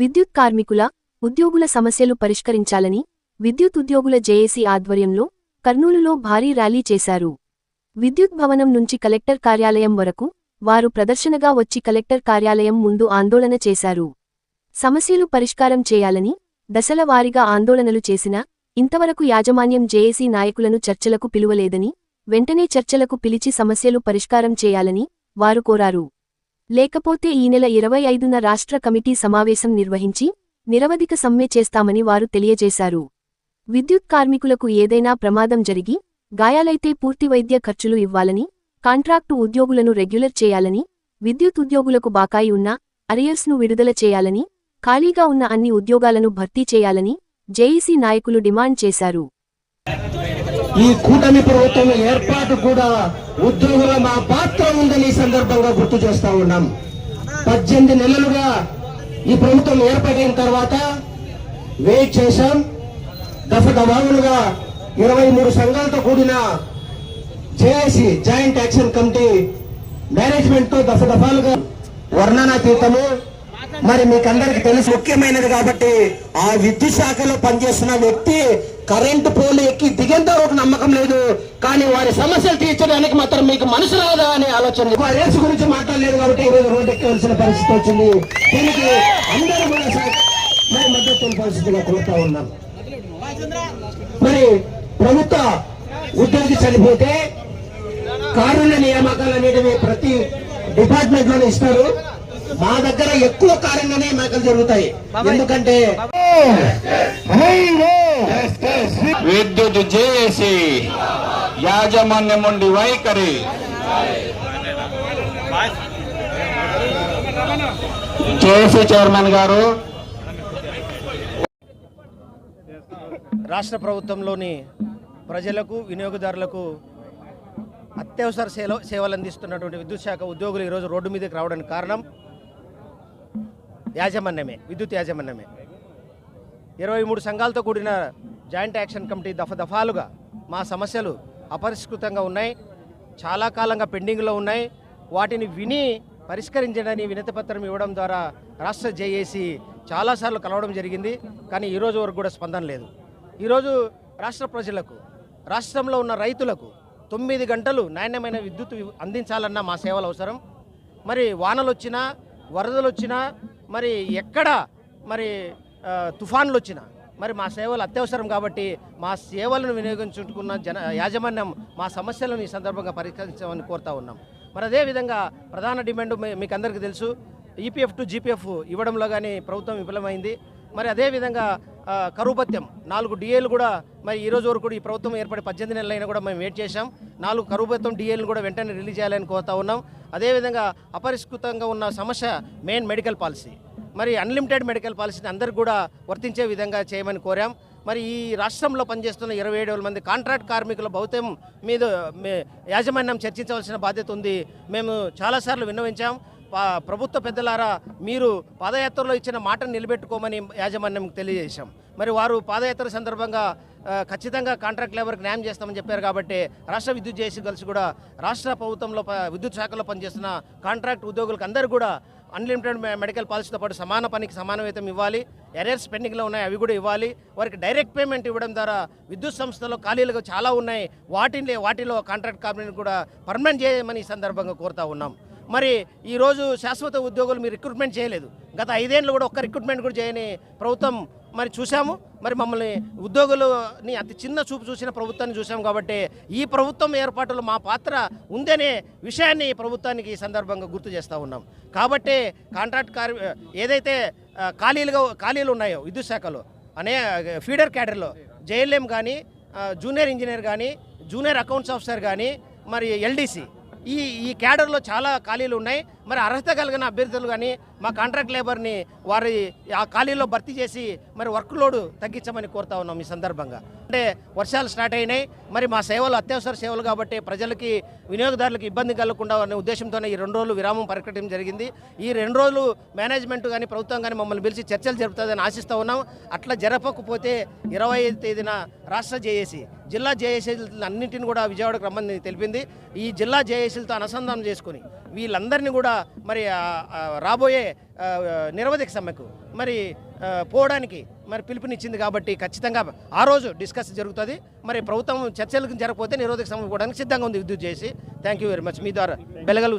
విద్యుత్ కార్మికుల ఉద్యోగుల సమస్యలు పరిష్కరించాలని విద్యుత్ ఉద్యోగుల జేఏసీ ఆధ్వర్యంలో కర్నూలులో భారీ ర్యాలీ చేశారు. విద్యుత్ భవనం నుంచి కలెక్టర్ కార్యాలయం వరకు వారు ప్రదర్శనగా వచ్చి కలెక్టర్ కార్యాలయం ముందు ఆందోళన చేశారు. సమస్యలు పరిష్కారం చేయాలని దశల వారీగా ఆందోళనలు చేసినా ఇంతవరకు యాజమాన్యం జేఏసీ నాయకులను చర్చలకు పిలువలేదని వెంటనే చర్చలకు పిలిచి సమస్యలు పరిష్కారం చేయాలని వారు కోరారు. లేకపోతే ఈ నెల ఇరవై ఐదున రాష్ట్ర కమిటీ సమావేశం నిర్వహించి నిరవధిక సమ్మె చేస్తామని వారు తెలియజేశారు. విద్యుత్ కార్మికులకు ఏదైనా ప్రమాదం జరిగి గాయాలైతే పూర్తి వైద్య ఖర్చులు ఇవ్వాలని కాంట్రాక్టు ఉద్యోగులను రెగ్యులర్ చేయాలని విద్యుత్ ఉద్యోగులకు బాకాయి ఉన్న అరియర్స్ను విడుదల చేయాలని ఖాళీగా ఉన్న అన్ని ఉద్యోగాలను భర్తీ చేయాలని జేఈసీ నాయకులు డిమాండ్ చేశారు. ఈ కూటమి ప్రభుత్వం ఏర్పాటు కూడా ఉద్యోగుల మా పాత్ర ఉందని సందర్భంగా గుర్తు చేస్తా ఉన్నాం. పద్దెనిమిది నెలలుగా ఈ ప్రభుత్వం ఏర్పడిన తర్వాత వెయిట్ చేశాం. దఫదవాలుగా ఇరవై మూడు సంఘాలతో కూడిన జేఏసీ జాయింట్ యాక్షన్ కమిటీ మేనేజ్మెంట్తో దఫదఫాలుగా వర్ణనాతీతము మరి మీకు అందరికి తెలుసు ముఖ్యమైనది కాబట్టి ఆ విద్యుత్ శాఖలో పనిచేస్తున్న వ్యక్తి కరెంటు పోలు ఎక్కి దిగేంత ఒక నమ్మకం లేదు. కానీ వారి సమస్యలు తీర్చడానికి మాత్రం మీకు మనసు రాదా అనే ఆలోచన వారి రేసు గురించి మాట్లాడలేదు కాబట్టి ఈరోజు రోడ్డు ఎక్కవలసిన పరిస్థితి వచ్చింది. దీనికి అందరూ కూడా మరి మద్దతు పరిస్థితిగా కోరుతా ఉన్నాం. మరి ప్రభుత్వ ఉద్యోగి చనిపోతే కారుణ్య నియామకాలు అనేటివి ప్రతి డిపార్ట్మెంట్లోనే ఇస్తారు. మా దగ్గర ఎక్కువ కారణంగా నియామకాలు జరుగుతాయి. ఎందుకంటే విద్యుత్ జేఏసీ యాజమాన్యం ఉండి వైఖరి. జేఏసీ చైర్మన్ గారు. రాష్ట్ర ప్రభుత్వంలోని ప్రజలకు వినియోగదారులకు అత్యవసర సేవ సేవలు అందిస్తున్నటువంటి విద్యుత్ శాఖ ఉద్యోగులు ఈరోజు రోడ్డు మీదకి రావడానికి కారణం యాజమాన్యమే విద్యుత్ యాజమాన్యమే. ఇరవై మూడు సంఘాలతో కూడిన జాయింట్ యాక్షన్ కమిటీ దఫ దఫాలుగా మా సమస్యలు అపరిష్కృతంగా ఉన్నాయి చాలా కాలంగా పెండింగ్లో ఉన్నాయి. వాటిని విని పరిష్కరించడానికి వినతి పత్రం ఇవ్వడం ద్వారా రాష్ట్ర జేఏసీ చాలాసార్లు కలవడం జరిగింది కానీ ఈరోజు వరకు కూడా స్పందన లేదు. ఈరోజు రాష్ట్ర ప్రజలకు రాష్ట్రంలో ఉన్న రైతులకు తొమ్మిది గంటలు నాణ్యమైన విద్యుత్ అందించాలన్న మా సేవలు అవసరం. మరి వానలు వచ్చినా వరదలు వచ్చినా మరి ఎక్కడ మరి తుఫాన్లు వచ్చినా మరి మా సేవలు అత్యవసరం కాబట్టి మా సేవలను వినియోగించుకున్న జన యాజమాన్యం మా సమస్యలను ఈ సందర్భంగా పరిష్కరించమని కోరుతా ఉన్నాం. మరి అదేవిధంగా ప్రధాన డిమాండ్ మీకు అందరికీ తెలుసు ఈపీఎఫ్ టు జీపీఎఫ్ ఇవ్వడంలో కానీ ప్రభుత్వం విఫలమైంది. మరి అదేవిధంగా కరువుపత్యం. నాలుగు డిఏలు కూడా మరి ఈ రోజు వరకు కూడా ఈ ప్రభుత్వం ఏర్పడి పద్దెనిమిది నెలలైనా కూడా మేము వెయిట్ చేశాం. నాలుగు కరువు డిఏలను కూడా వెంటనే రిలీజ్ చేయాలని కోరుతా ఉన్నాం. అదేవిధంగా అపరిష్కృతంగా ఉన్న సమస్య మెయిన్ మెడికల్ పాలసీ. మరి అన్లిమిటెడ్ మెడికల్ పాలసీని అందరికి కూడా వర్తించే విధంగా చేయమని కోరాం. మరి ఈ రాష్ట్రంలో పనిచేస్తున్న ఇరవై ఏడు వేల మంది కాంట్రాక్ట్ కార్మికుల భౌతం మీద యాజమాన్యం చర్చించవలసిన బాధ్యత ఉంది. మేము చాలాసార్లు విన్నవించాం. ప్రభుత్వ పెద్దలారా మీరు పాదయాత్రలో ఇచ్చిన మాటను నిలబెట్టుకోమని యాజమాన్యం తెలియజేశాం. మరి వారు పాదయాత్ర సందర్భంగా ఖచ్చితంగా కాంట్రాక్ట్ లేబర్కి న్యాయం చేస్తామని చెప్పారు కాబట్టి రాష్ట్ర విద్యుత్ జేసీ కలిసి కూడా రాష్ట్ర ప్రభుత్వంలో విద్యుత్ శాఖలో పనిచేస్తున్న కాంట్రాక్ట్ ఉద్యోగులకు అందరూ కూడా అన్లిమిటెడ్ మెడికల్ పాలసీతో పాటు సమాన పనికి సమాన వేతం ఇవ్వాలి. ఎరియర్స్ పెండింగ్లో ఉన్నాయి అవి కూడా ఇవ్వాలి. వారికి డైరెక్ట్ పేమెంట్ ఇవ్వడం ద్వారా విద్యుత్ సంస్థలో ఖాళీలు చాలా ఉన్నాయి. వాటిని వాటిలో కాంట్రాక్ట్ కంపెనీని కూడా పర్మనెంట్ చేయమని ఈ సందర్భంగా కోరుతా ఉన్నాం. మరి ఈరోజు శాశ్వత ఉద్యోగులు మీరు రిక్రూట్మెంట్ చేయలేదు. గత ఐదేళ్ళు కూడా ఒక్క రిక్రూట్మెంట్ కూడా చేయని ప్రభుత్వం మరి చూసాము మరి మమ్మల్ని ఉద్యోగులని అతి చిన్న చూపు చూసిన ప్రభుత్వాన్ని చూసాము కాబట్టి ఈ ప్రభుత్వం ఏర్పాటులో మా పాత్ర ఉందనే విషయాన్ని ప్రభుత్వానికి ఈ సందర్భంగా గుర్తు చేస్తూ ఉన్నాం. కాబట్టి కాంట్రాక్ట్ కార్ ఏదైతే ఖాళీలుగా ఖాళీలు ఉన్నాయో విద్యుత్ శాఖలో అనే ఫీడర్ క్యాడర్లో జేఎల్ఎం కానీ జూనియర్ ఇంజనీర్ కానీ జూనియర్ అకౌంట్స్ ఆఫీసర్ కానీ మరి ఎల్డీసీ ఈ ఈ క్యాడర్లో చాలా ఖాళీలు ఉన్నాయి. మరి అర్హత కలిగిన అభ్యర్థులు కానీ మా కాంట్రాక్ట్ లేబర్ని వారి ఆ ఖాళీలో భర్తీ చేసి మరి వర్క్ లోడ్ తగ్గించమని కోరుతా ఉన్నాం ఈ సందర్భంగా. అంటే వర్షాలు స్టార్ట్ అయినాయి. మరి మా సేవలు అత్యవసర సేవలు కాబట్టి ప్రజలకి వినియోగదారులకు ఇబ్బంది కలగకుండా అనే ఉద్దేశంతోనే ఈ రెండు రోజులు విరామం ప్రకటించడం జరిగింది. ఈ రెండు రోజులు మేనేజ్మెంట్ కానీ ప్రభుత్వం కానీ మమ్మల్ని పిలిచి చర్చలు జరుపుతుందని ఆశిస్తూ ఉన్నాం. అట్లా జరపకపోతే ఇరవై ఐదు తేదీన రాష్ట్ర జేఏసీ జిల్లా జేఏసీ అన్నింటిని కూడా విజయవాడకు రమ్మని తెలిపింది. ఈ జిల్లా జేఏసీలతో అనుసంధానం చేసుకుని వీళ్ళందరినీ కూడా మరి రాబోయే నిరవధిక సమ్మెకు. మరి పోవడానికి మరి పిలుపునిచ్చింది కాబట్టి ఖచ్చితంగా ఆ రోజు డిస్కస్ జరుగుతుంది. మరి ప్రభుత్వం చర్చలకు జరగకపోతే నిరోధక సమ్మె పోవడానికి సిద్ధంగా ఉంది విద్యుత్ చేసి థ్యాంక్ యూ వెరీ మచ్ మీ ద్వారా బెలగలు